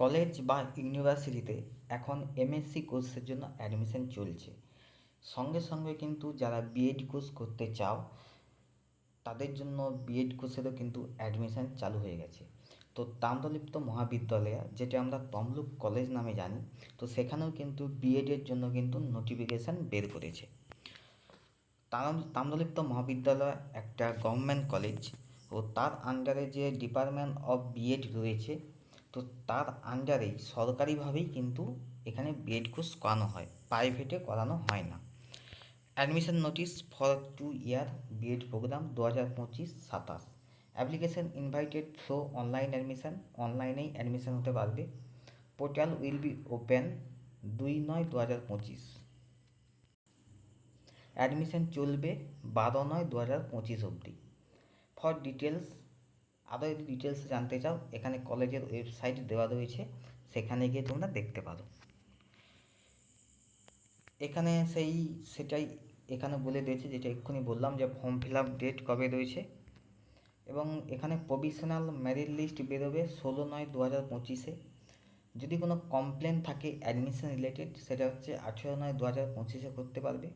College বা ইউনিভার্সিটিতে এখন এমএসসি কোর্সের জন্য অ্যাডমিশন চলছে। সঙ্গে সঙ্গে কিন্তু যারা বিএড কোর্স করতে চাও, তাদের জন্য বিএড কোর্সেরও কিন্তু অ্যাডমিশন চালু হয়ে গেছে। তো তাম্রলিপ্ত মহাবিদ্যালয়, যেটা আমরা তমলুক কলেজ নামে জানি, তো সেখানেও কিন্তু বিএডের জন্য কিন্তু নোটিফিকেশান বের করেছে। তাম, তাম্রলিপ্ত মহাবিদ্যালয় একটা গভর্নমেন্ট কলেজ ও তার আন্ডারে যে ডিপার্টমেন্ট অফ বিএড রয়েছে তো তার আন্ডারেই সরকারিভাবেই কিন্তু এখানে বিএড কোর্স করানো হয়। প্রাইভেটে করানো হয় না। Admission notice for two year B Ed program দু হাজার পঁচিশ সাতাশ। Application invited through online admission অনলাইনেই অ্যাডমিশান হতে পারবে। পোর্টাল উইল বি ওপেন দুই নয় দু হাজার পঁচিশ। অ্যাডমিশন চলবে বারো নয় দু হাজার পঁচিশ অবধি। ফর ডিটেলস আরও যদি ডিটেলস জানতে চাও, এখানে কলেজের ওয়েবসাইট দেওয়া রয়েছে, সেখানে গিয়ে তোমরা দেখতে পারো। এখানে সেই, সেটাই এখানে বলে দিয়েছে, যেটা এক্ষুনি বললাম যে ফর্ম ফিল আপ ডেট কবে রয়েছে। এবং এখানে প্রভিশনাল মেরিট লিস্ট বেরোবে ষোলো নয় দু হাজার পঁচিশে। যদি কোনো কমপ্লেন থাকে অ্যাডমিশন রিলেটেড সেটা হচ্ছে আঠেরো নয় দু হাজার পঁচিশে করতে পারবে।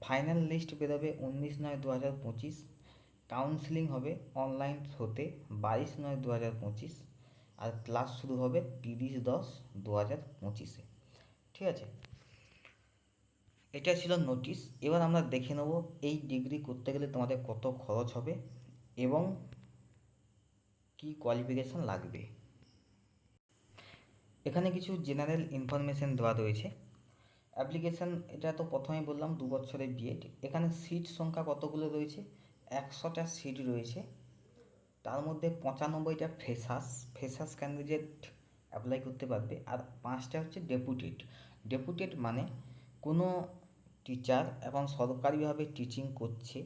ফাইনাল লিস্ট বেরোবে উনিশ নয় দু হাজার পঁচিশ। কাউন্সিলিং হবে অনলাইন থ্রোতে বাইশ নয় দু হাজার পঁচিশ আর ক্লাস শুরু হবে তিরিশ দশ দু হাজার পঁচিশে। ঠিক আছে? এটা ছিল নোটিশ এবার আমরা দেখে নেব এই ডিগ্রি করতে গেলে তোমাদের কত খরচ হবে এবং কি কোয়ালিফিকেশান লাগবে। এখানে কিছু জেনারেল ইনফরমেশন দেওয়া রয়েছে। অ্যাপ্লিকেশান এটা তো প্রথমেই বললাম, দু বছরের বিএড এখানে সিট সংখ্যা কতগুলো রয়েছে? একশোটা সিট রয়েছে। তার মধ্যে পঁচানব্বইটা ফ্রেশার্স ফ্রেশার্স ক্যান্ডিডেট অ্যাপ্লাই করতে পারবে আর পাঁচটা হচ্ছে ডেপুটেড ডেপুটেড মানে কোনো টিচার এখন সরকারিভাবে টিচিং করছে,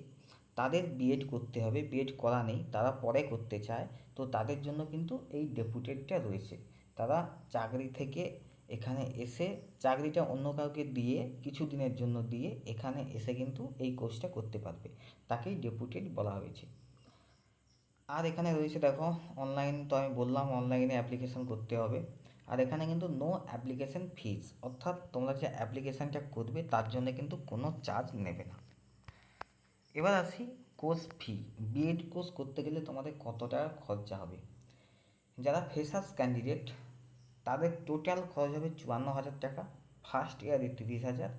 তাদের বিএড করতে হবে। বিএড করা নেই, তারা পরে করতে চায়। তো তাদের জন্য কিন্তু এই ডেপুটেডটা রয়েছে। তারা চাকরি থেকে এখানে এসে চাকরিটা অন্য কাউকে দিয়ে কিছু দিনের জন্য দিয়ে এখানে এসে কিন্তু এই কোর্সটা করতে পারবে। তাকেই ডেপুটেড বলা হয়েছে। আর এখানে রয়েছে দেখো অনলাইন তো আমি বললাম অনলাইনে অ্যাপ্লিকেশন করতে হবে। আর এখানে কিন্তু নো অ্যাপ্লিকেশন ফিজ অর্থাৎ তোমরা যে অ্যাপ্লিকেশানটা করবে, তার জন্য কিন্তু কোনো চার্জ নেবে না। এবার আসি কোর্স ফি বিএড কোর্স করতে গেলে তোমাদের কত টাকা খরচা হবে? যারা ফ্রেশার্স ক্যান্ডিডেট তাদের টোটাল খরচ হবে চুয়ান্ন হাজার টাকা। ফার্স্ট ইয়ারে তিরিশ হাজার,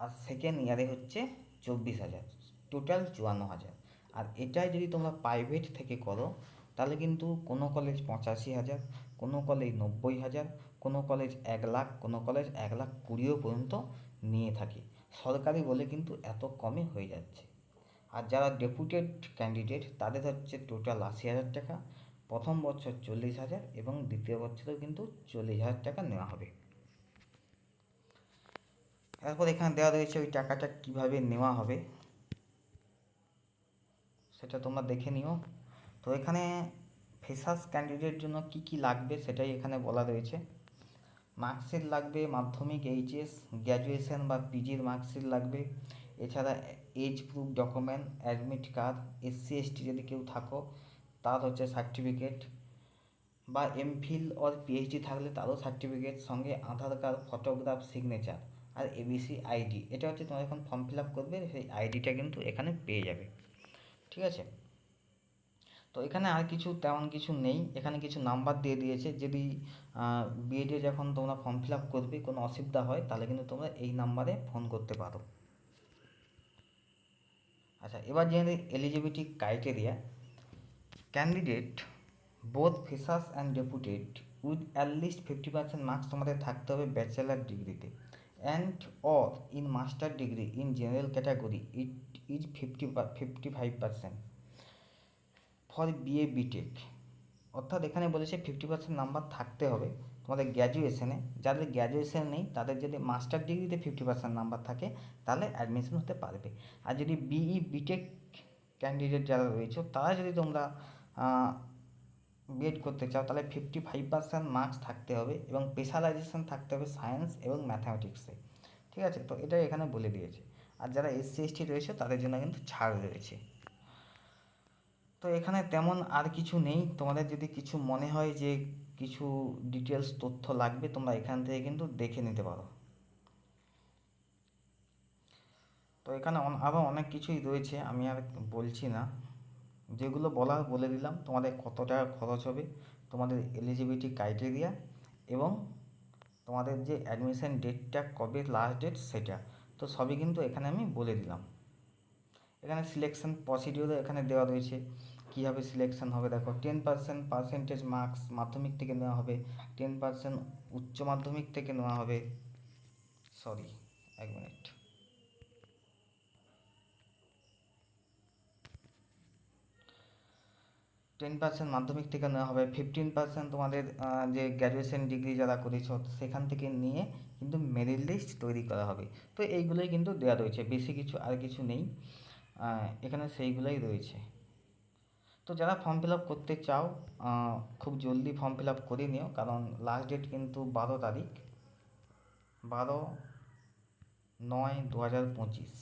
আর সেকেন্ড ইয়ারে হচ্ছে চব্বিশ হাজার। টোটাল চুয়ান্ন হাজার। আর এটাই যদি তোমরা প্রাইভেট থেকে করো, তাহলে কিন্তু কোনো কলেজ পঁচাশি হাজার, কোনো কলেজ নব্বই হাজার, কোনো কলেজ এক লাখ, কোনো কলেজ এক লাখ কুড়িও পর্যন্ত নিয়ে থাকে। সরকারি বলে কিন্তু এত কমে হয়ে যাচ্ছে। আর যারা ডেপুটেড ক্যান্ডিডেট তাদের হচ্ছে টোটাল আশি হাজার টাকা। প্রথম বছর চল্লিশ হাজার এবং দ্বিতীয় বছরেও কিন্তু চল্লিশ হাজার টাকা নেওয়া হবে। তারপর এখানে দেওয়া রয়েছে ওই টাকাটা কীভাবে নেওয়া হবে, সেটা তোমরা দেখে নিও। তো এখানে ফ্রেশার্স ক্যান্ডিডেট জন্য কি কি লাগবে সেটাই এখানে বলা রয়েছে। মার্কশিট লাগবে, মাধ্যমিক, এইচএস, গ্র্যাজুয়েশন বা পিজির মার্কশিট লাগবে। এছাড়া age proof document, admit card, SC, ST যদি কেউ থাকো তার হচ্ছে সার্টিফিকেট বা এমফিল ওর পিএইচডি থাকলে তারও সার্টিফিকেট সঙ্গে আধার কার্ড ফটোগ্রাফ সিগনেচার আর এবিসি আইডি এটা হচ্ছে তোমরা যখন ফর্ম ফিল আপ করবে, সেই আইডিটা কিন্তু এখানে পেয়ে যাবে। ঠিক আছে? তো এখানে আর কিছু তেমন কিছু নেই। এখানে কিছু নাম্বার দিয়ে দিয়েছে। যদি বিএডে যখন তোমরা ফর্ম ফিল আপ করবে, কোনো অসুবিধা হয়, তাহলে কিন্তু তোমরা এই নাম্বারে ফোন করতে পারো। আচ্ছা এবার জেনে eligibility criteria candidate both freshers and deputed with at least fifty percent marks তোমাদের থাকতে হবে ব্যাচেলার ডিগ্রিতে and or in master degree in general category it is fifty fifty five percent for BA BTech অর্থাৎ এখানে বলেছে fifty percent number থাকতে হবে তোমাদের গ্র্যাজুয়েশনে যাদের গ্র্যাজুয়েশন নেই, তাদের যদি মাস্টার ডিগ্রিতে ফিফটি পার্সেন্ট নাম্বার থাকে, তাহলে অ্যাডমিশন হতে পারবে। আর যদি বিই বিটেক ক্যান্ডিডেট যারা রয়েছে, তারা যদি তোমরা বিএড করতে চাও, তাহলে ফিফটি ফাইভ পার্সেন্ট মার্কস থাকতে হবে এবং স্পেশালাইজেশন থাকতে হবে সায়েন্স এবং ম্যাথামেটিক্সে ঠিক আছে? তো এটাই এখানে বলে দিয়েছে। আর যারা এসসি এসটি রয়েছে, তাদের জন্য কিন্তু ছাড় রয়েছে। তো এখানে তেমন আর কিছু নেই। তোমাদের যদি কিছু মনে হয় যে কিছু ডিটেলস তথ্য লাগবে, তোমরা এখান থেকে কিন্তু দেখে নিতে পারো। তো এখানে আরও অনেক কিছুই রয়েছে, আমি আর বলছি না। যেগুলো বলা বলে দিলাম, তোমাদের কত টাকা খরচ হবে, তোমাদের এলিজিবিলিটি ক্রাইটেরিয়া এবং তোমাদের যে অ্যাডমিশান ডেটটা কবে লাস্ট ডেট সেটা। তো সবই কিন্তু এখানে আমি বলে দিলাম। এখানে সিলেকশন প্রসিডিওরও এখানে দেওয়া রয়েছে। কীভাবে সিলেকশন হবে দেখো টেন পার্সেন্ট পার্সেন্টেজ মার্কস মাধ্যমিক থেকে নেওয়া হবে টেন পার্সেন্ট উচ্চ মাধ্যমিক থেকে নেওয়া হবে। সরি এক মিনিট টেন পার্সেন্ট মাধ্যমিক থেকে নেওয়া হবে। ফিফটিন পার্সেন্ট তোমাদের যে গ্র্যাজুয়েশন ডিগ্রি যারা করেছ, সেখান থেকে নিয়ে কিন্তু মেরিট লিস্ট তৈরি করা হবে। তো এইগুলোই কিন্তু দেওয়া রয়েছে, বেশি কিছু আর কিছু নেই। এখানে সেইগুলোই রয়েছে। তো যারা ফর্ম ফিল আপ করতে চাও খুব জলদি ফর্ম ফিল আপ করে নিও, কারণ লাস্ট ডেট কিন্তু বারো তারিখ। বারো নয় দু হাজার পঁচিশ।